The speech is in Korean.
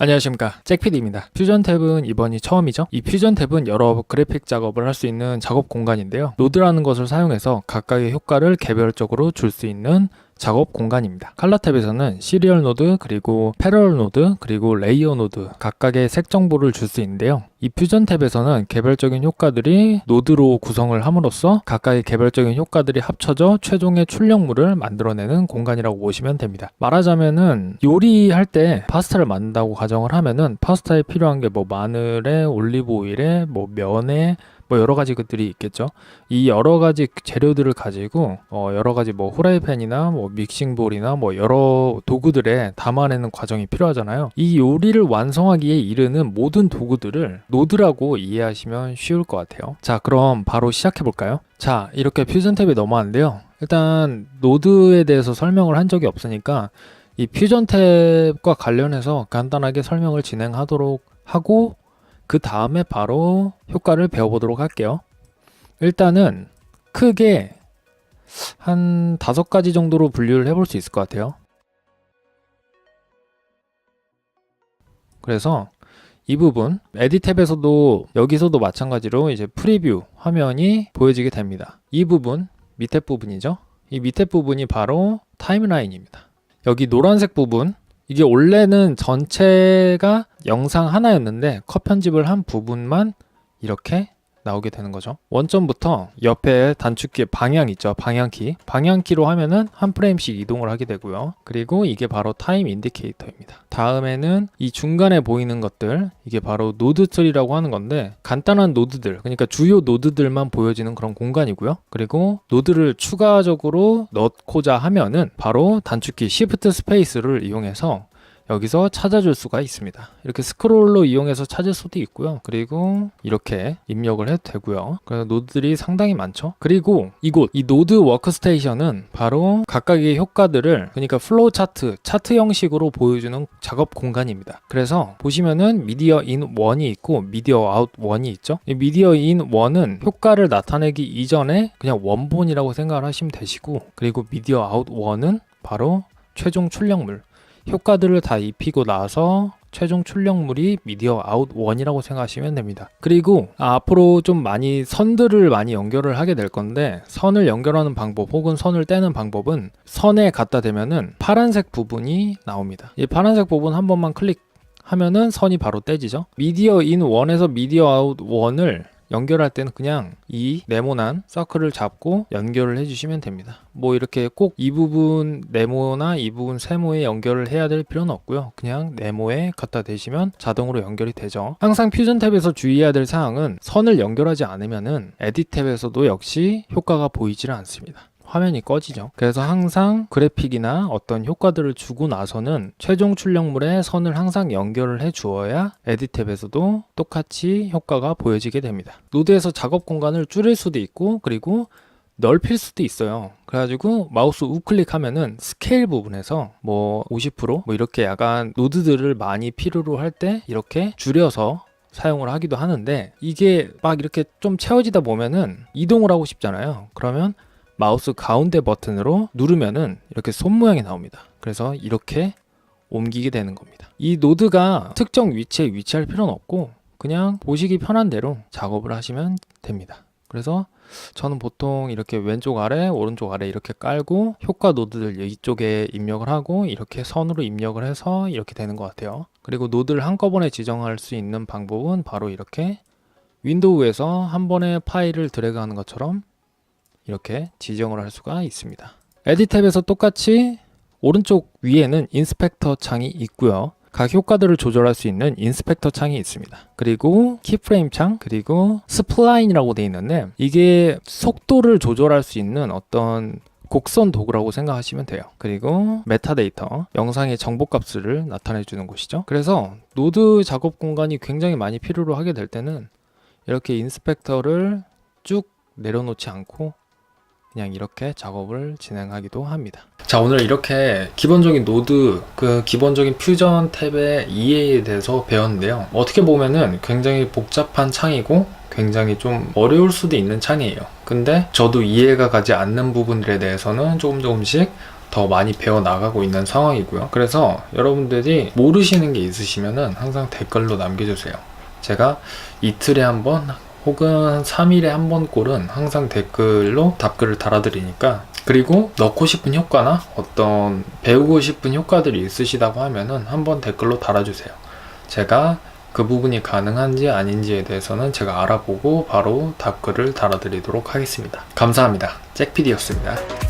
안녕하십니까. 잭피디입니다. 퓨전 탭은 이번이 처음이죠? 이 퓨전 탭은 여러 그래픽 작업을 할 수 있는 작업 공간인데요. 노드라는 것을 사용해서 각각의 효과를 개별적으로 줄 수 있는 작업 공간입니다. 칼라 탭에서는 시리얼 노드, 그리고 패러럴 노드, 그리고 레이어 노드 각각의 색 정보를 줄 수 있는데요. 이 퓨전 탭에서는 개별적인 효과들이 노드로 구성을 함으로써 각각의 개별적인 효과들이 합쳐져 최종의 출력물을 만들어내는 공간이라고 보시면 됩니다. 말하자면은 요리할 때 파스타를 만든다고 가정을 하면은 파스타에 필요한 게 뭐 마늘에 올리브 오일에 뭐 면에 뭐 여러 가지 것들이 있겠죠. 이 여러 가지 재료들을 가지고 어 여러 가지 뭐 후라이팬이나 뭐 믹싱볼이나 뭐 여러 도구들에 담아내는 과정이 필요하잖아요. 이 요리를 완성하기에 이르는 모든 도구들을 노드라고 이해하시면 쉬울 것 같아요. 자, 그럼 바로 시작해 볼까요? 자, 이렇게 퓨전 탭에 넘어왔는데요. 일단 노드에 대해서 설명을 한 적이 없으니까 이 퓨전 탭과 관련해서 간단하게 설명을 진행하도록 하고 그 다음에 바로 효과를 배워보도록 할게요. 일단은 크게 한 다섯 가지 정도로 분류를 해볼 수 있을 것 같아요. 그래서 이 부분 에디 탭에서도 여기서도 마찬가지로 이제 프리뷰 화면이 보여지게 됩니다. 이 부분 밑에 부분이죠. 이 밑에 부분이 바로 타임라인입니다. 여기 노란색 부분 이게 원래는 전체가 영상 하나였는데 컷 편집을 한 부분만 이렇게 나오게 되는 거죠. 원점부터 옆에 단축키 방향 있죠. 방향키. 방향키로 하면은 한 프레임씩 이동을 하게 되고요. 그리고 이게 바로 타임 인디케이터입니다. 다음에는 이 중간에 보이는 것들 이게 바로 노드 트리라고 하는 건데 간단한 노드들 그러니까 주요 노드들만 보여지는 그런 공간이고요. 그리고 노드를 추가적으로 넣고자 하면은 바로 단축키 Shift 스페이스를 이용해서 여기서 찾아줄 수가 있습니다. 이렇게 스크롤로 이용해서 찾을 수도 있고요. 그리고 이렇게 입력을 해도 되고요. 그래서 노드들이 상당히 많죠. 그리고 이곳 이 노드 워크스테이션은 바로 각각의 효과들을 그러니까 플로우 차트, 차트 형식으로 보여주는 작업 공간입니다. 그래서 보시면은 미디어 인 1이 있고 미디어 아웃 1이 있죠. 이 미디어 인 1은 효과를 나타내기 이전에 그냥 원본이라고 생각을 하시면 되시고 그리고 미디어 아웃 1은 바로 최종 출력물 효과들을 다 입히고 나서 최종 출력물이 미디어 아웃 1이라고 생각하시면 됩니다. 그리고 아, 앞으로 좀 많이 선들을 많이 연결을 하게 될 건데 선을 연결하는 방법 혹은 선을 떼는 방법은 선에 갖다 대면은 파란색 부분이 나옵니다. 이 파란색 부분 한 번만 클릭 하면은 선이 바로 떼지죠. 미디어 인 1에서 미디어 아웃 1을 연결할 때는 그냥 이 네모난 서클을 잡고 연결을 해주시면 됩니다. 뭐 이렇게 꼭 이 부분 네모나 이 부분 세모에 연결을 해야 될 필요는 없고요. 그냥 네모에 갖다 대시면 자동으로 연결이 되죠. 항상 퓨전 탭에서 주의해야 될 사항은 선을 연결하지 않으면은 에디트 탭에서도 역시 효과가 보이질 않습니다. 화면이 꺼지죠. 그래서 항상 그래픽이나 어떤 효과들을 주고 나서는 최종 출력물에 선을 항상 연결을 해 주어야 에디트 탭에서도 똑같이 효과가 보여지게 됩니다. 노드에서 작업 공간을 줄일 수도 있고 그리고 넓힐 수도 있어요. 그래가지고 마우스 우클릭하면은 스케일 부분에서 뭐 50%뭐 이렇게 약간 노드들을 많이 필요로 할 때 이렇게 줄여서 사용을 하기도 하는데 이게 막 이렇게 좀 채워지다 보면은 이동을 하고 싶잖아요. 그러면 마우스 가운데 버튼으로 누르면은 이렇게 손 모양이 나옵니다. 그래서 이렇게 옮기게 되는 겁니다. 이 노드가 특정 위치에 위치할 필요는 없고 그냥 보시기 편한 대로 작업을 하시면 됩니다. 그래서 저는 보통 이렇게 왼쪽 아래, 오른쪽 아래 이렇게 깔고 효과 노드들 이쪽에 입력을 하고 이렇게 선으로 입력을 해서 이렇게 되는 것 같아요. 그리고 노드를 한꺼번에 지정할 수 있는 방법은 바로 이렇게 윈도우에서 한 번에 파일을 드래그하는 것처럼 이렇게 지정을 할 수가 있습니다. 에디트 탭에서 똑같이 오른쪽 위에는 인스펙터 창이 있고요. 각 효과들을 조절할 수 있는 인스펙터 창이 있습니다. 그리고 키프레임 창, 그리고 스플라인이라고 되어 있는데 이게 속도를 조절할 수 있는 어떤 곡선 도구라고 생각하시면 돼요. 그리고 메타데이터, 영상의 정보값을 나타내 주는 곳이죠. 그래서 노드 작업 공간이 굉장히 많이 필요로 하게 될 때는 이렇게 인스펙터를 쭉 내려놓지 않고 그냥 이렇게 작업을 진행하기도 합니다. 자, 오늘 이렇게 기본적인 노드, 그 기본적인 퓨전 탭의 이해에 대해서 배웠는데요. 어떻게 보면은 굉장히 복잡한 창이고 굉장히 좀 어려울 수도 있는 창이에요. 근데 저도 이해가 가지 않는 부분들에 대해서는 조금 조금씩 더 많이 배워 나가고 있는 상황이고요. 그래서 여러분들이 모르시는 게 있으시면은 항상 댓글로 남겨주세요. 제가 이틀에 한번 혹은 3일에 한 번 꼴은 항상 댓글로 답글을 달아드리니까 그리고 넣고 싶은 효과나 어떤 배우고 싶은 효과들이 있으시다고 하면은 한번 댓글로 달아주세요. 제가 그 부분이 가능한지 아닌지에 대해서는 제가 알아보고 바로 답글을 달아드리도록 하겠습니다. 감사합니다. 잭피디였습니다.